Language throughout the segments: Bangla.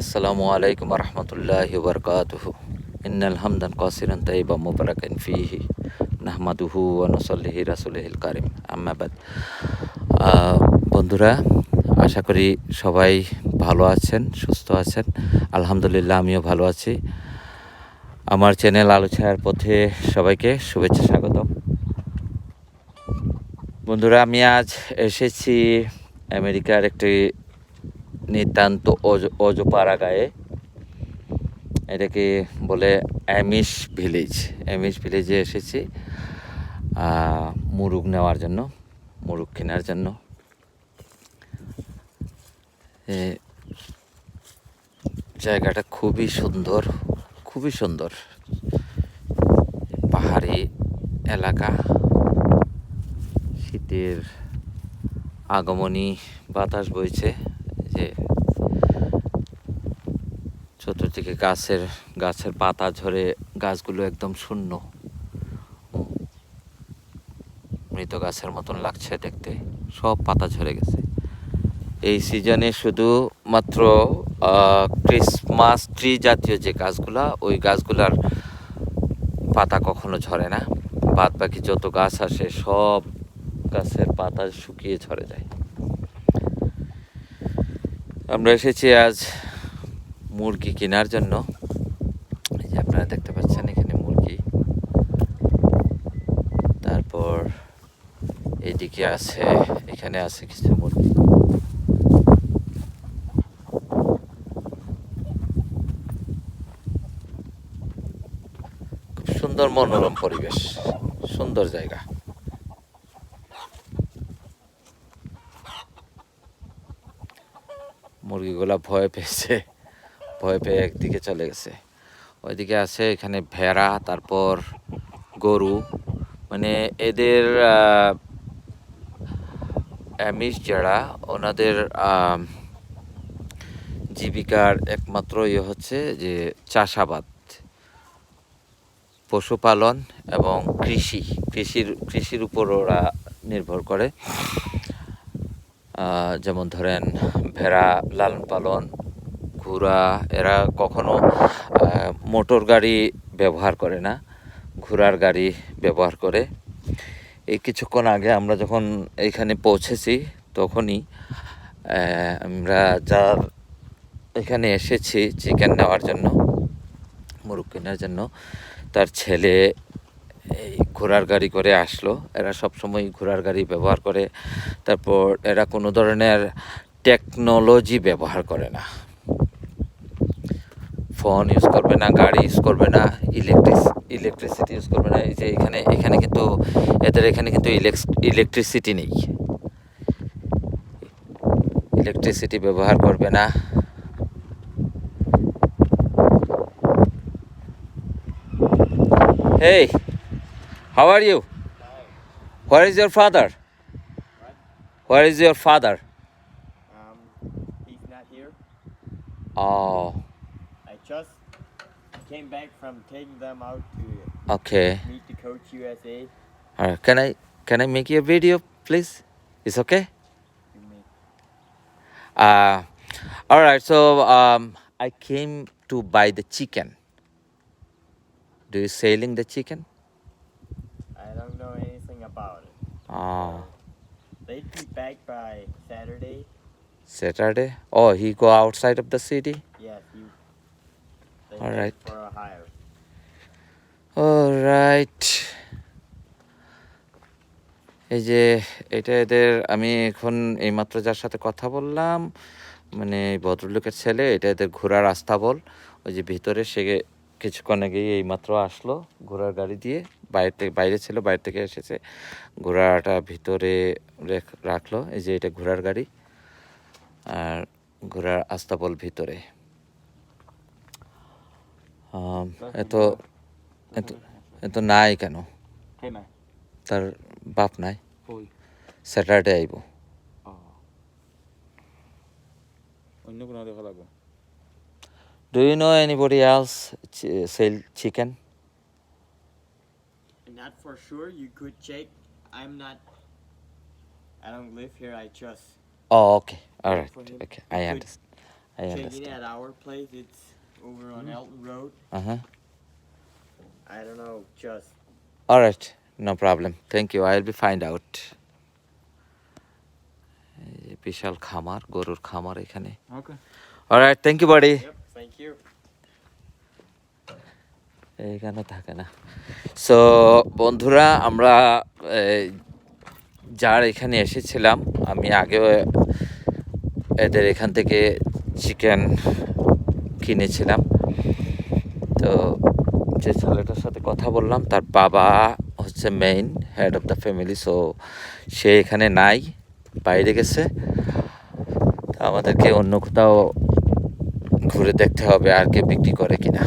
আসসালামু আলাইকুম রহমতুল্লাহি বরকাতুহু ইন্নাল হামদান কাসিরান তাইবা মুবারাকান ফিহি নাহমাদুহু ওয়া নুসাল্লিহি রাসূলিহিল কারিম। আম্মা বাদ। আহ, বন্ধুরা আশা করি সবাই ভালো আছেন সুস্থ আছেন। আলহামদুলিল্লাহ আমিও ভালো আছি। আমার চ্যানেল আলো ছায়ার পথে সবাইকে শুভেচ্ছা স্বাগতম। বন্ধুরা আমি আজ এসেছি আমেরিকার একটি নিতান্ত অজ- অজপাড়া গায়ে এটাকে বলে অ্যামিশ ভিলেজ অ্যামিশ ভিলেজে এসেছি মুরগ নেওয়ার জন্য মুরগ কেনার জন্য জায়গাটা খুবই সুন্দর খুবই সুন্দর। পাহাড়ি এলাকা। শীতের আগমনী বাতাস বইছে। যে চতুর্দিকে গাছের গাছের পাতা ঝরে গাছগুলো একদম শূন্য। মৃত গাছের মতন লাগছে দেখতে। সব পাতা ঝরে গেছে। এই সিজনে শুধু মাত্র ক্রিসমাস ট্রি জাতীয় যে গাছগুলা, ওই গাছগুলার পাতা কখনো ঝরে না। বাদ বাকি যত গাছ আসে, সব গাছের পাতা শুকিয়ে ঝরে যায়। আমরা এসেছি আজ মুরগি কেনার জন্য। এই যে আপনারা দেখতে পাচ্ছেন এখানে মুরগি। তারপর এইদিকে আছে, এখানে আছে কিছু মুরগি। খুব সুন্দর মনোরম পরিবেশ, সুন্দর জায়গা। মুরগিগুলা ভয় পেয়েছে। ভয় পেয়ে একদিকে চলে গেছে। ওইদিকে আছে এখানে ভেড়া তারপর গরু। মানে এদের আহ, অ্যামিশ যারা ওনাদের জীবিকার একমাত্র ইয়ে হচ্ছে যে চাষাবাদ পশুপালন এবং কৃষি। কৃষির কৃষির উপর ওরা নির্ভর করে। যেমন ধরেন ভেড়া, লালন পালন, ঘোড়া, এরা কখনো মোটর গাড়ি ব্যবহার করে না, ঘোড়ার গাড়ি ব্যবহার করে। এই কিছুক্ষণ আগে আমরা যখন এইখানে পৌঁছেছি, তখনই আমরা যার এখানে এসেছি চিকেন নেওয়ার জন্য মুরগ কেনার জন্য, তার ছেলে এই ঘোড়ার গাড়ি করে আসলো। এরা সবসময় ঘোড়ার গাড়ি ব্যবহার করে। তারপর এরা কোনো ধরনের টেকনোলজি ব্যবহার করে না। ফোন ইউজ করবে না গাড়ি ইউজ করবে না ইলেকট্রিস ইলেকট্রিসিটি ইউজ করবে না। এই যে এখানে এখানে কিন্তু এদের এখানে কিন্তু ইলেকট্রিসিটি নেই। ইলেকট্রিসিটি ব্যবহার করবে না। Hey, how are you? Where is your father? Where is your father? Um, he's not here. Oh, I just came back from taking them out to okay. meet the coach USA. Alright, can I can I make you a video, please? It's okay. You may- Uh, all right. So um, I came to buy the chicken. Do you selling the chicken? Oh, They'd be back by Saturday. Saturday. Oh, he go outside of the city. Yes, you. They All right. For Ohio. All right. এই যে এটা এদের আমি এখন এইমাত্র যার সাথে কথা বললাম মানে ভদ্রলোকের ছেলে এটা এদের ঘোড়ার আস্তাবল ওই যে ভিতরে সে কিছুক্ষণ আগেই এইমাত্র আসলো ঘোড়ার গাড়ি দিয়ে বাইরে থেকে বাইরে ছিল বাইরে থেকে এসেছে। ঘোড়াটা ভিতরে রেখ- রাখল এই যে এটা ঘোড়ার গাড়ি। আর ঘোড়ার আস্তাবল ভিতরে। এত এত এত নাই কেন. তার বাপ নাই। স্যাটারডে আইব। অন্য কোনো do you know anybody else sell chicken Not for sure. You could check. I'm not. I don't live here. I just. Oh, okay. All right. for him. Okay. I Good. understand. I I checking understand. at our place. It's over on Elton Road. Uh-huh. I don't know, just All right, no problem. Thank you. I'll be find out. এই যে বিশাল খামার গরুর খামার এখানে ওকে অলরাইট থ্যাংক ইউ বাড়ি yep. Thank এইখানে থাকে না। সো বন্ধুরা, আমরা যার এখানে এসেছিলাম, আমি আগেও এদের এখান থেকে চিকেন কিনেছিলাম। তো যে ছেলেটার সাথে কথা বললাম, তার বাবা হচ্ছে main head of the family so সে এখানে নাই, বাইরে গেছে। আমাদেরকে অন্য কোথাও ঘুরে দেখতে হবে, আর কে বিক্রি করে কিনা।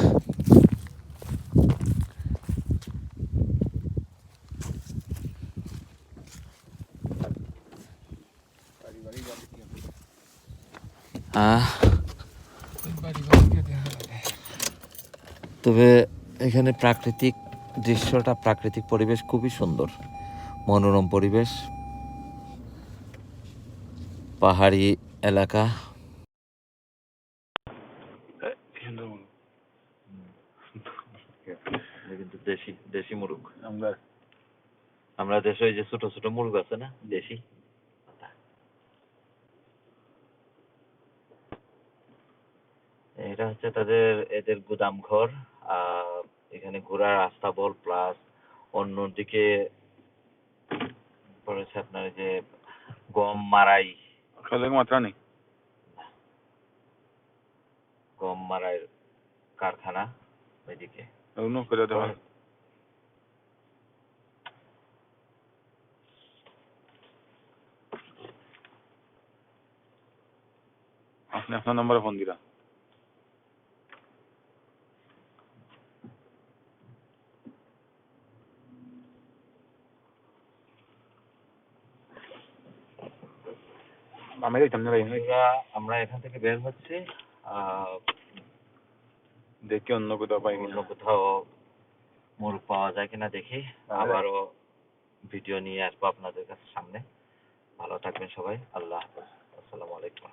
তবে এখানে প্রাকৃতিক দৃশ্যটা প্রাকৃতিক পরিবেশ খুবই সুন্দর। মনোরম পরিবেশ পাহাড়ি এলাকা। কিন্তু দেশি দেশি মুরগ আমরা আমরা দেশে ওই যে ছোট ছোট মুরগ আছে না দেশি? এটা হচ্ছে তাদের এদের গুদাম ঘর এখানে ঘোরার রাস্তা বল প্লাস অন্যদিকে পড়েছে আপনার যে গম মারাই মাত্রা নেই? গম মারাই কারখানা ওইদিকে। অন্য করে দেওয়া আপনি আপনার নম্বরে ফোন দিলা আমি দেখতাম না ভাই আমরা এখান থেকে বের হচ্ছি আহ, দেখি অন্য কোথাও পাই অন্য কোথাও মোর পাওয়া যায় কিনা দেখি। আবারও ভিডিও নিয়ে আসব আপনাদের কাছে সামনে। ভালো থাকবেন সবাই। আল্লাহ হাফেজ। আসসালামু আলাইকুম।